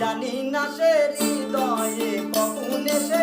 জানি না সে হৃদয়ে কখন এসেছে সে